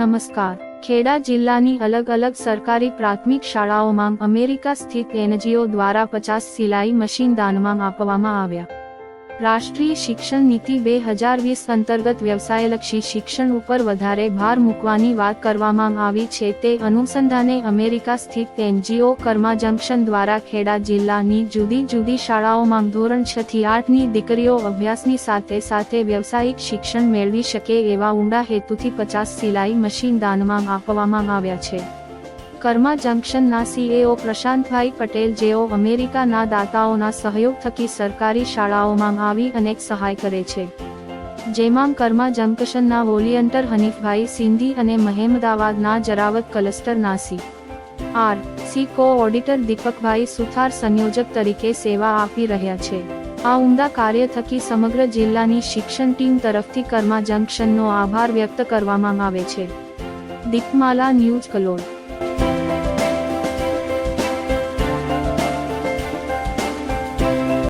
નમસ્કાર. ખેડા જિલ્લાની અલગ અલગ સરકારી પ્રાથમિક શાળાઓમાં અમેરિકા સ્થિત એનજીઓ દ્વારા પચાસ સિલાઈ મશીન દાનમાં આપવામાં આવ્યા. રાષ્ટ્રીય શિક્ષણ નીતિ બે હજાર વીસ અંતર્ગત વ્યવસાયલક્ષી શિક્ષણ ઉપર વધારે ભાર મૂકવાની વાત કરવામાં આવી છે. તે અનુસંધાને અમેરિકા સ્થિત એનજીઓ કર્મા જંકશન દ્વારા ખેડા જિલ્લાની જુદી જુદી શાળાઓમાં ધોરણ છ થી આઠની દીકરીઓ અભ્યાસની સાથે સાથે વ્યવસાયિક શિક્ષણ મેળવી શકે એવા ઊંડા હેતુથી પચાસ સિલાઈ મશીન દાનમાં આપવામાં આવ્યા છે. કર્મા જંકશનના સીએઓ પ્રશાંતભાઈ પટેલ જેઓ અમેરિકાના દાતાઓના સહયોગ થકી સરકારી શાળાઓમાં આવી અનેક સહાય કરે છે. જેમાં કર્મા જંકશનના વોલિયન્ટર હનીફભાઈ સિંધી અને મહેમદાવાદના જરાવત કલસ્ટર નાસી આર. સી. કો ઓડિટર દીપકભાઈ સુથાર સંયોજક તરીકે સેવા આપી રહ્યા છે. આ ઉમદા કાર્ય થકી સમગ્ર જિલ્લાની શિક્ષણ ટીમ તરફથી કર્મા જંકશનનો આભાર વ્યક્ત કરવામાં આવે છે. દીપમાલા ન્યૂઝ કલોલ.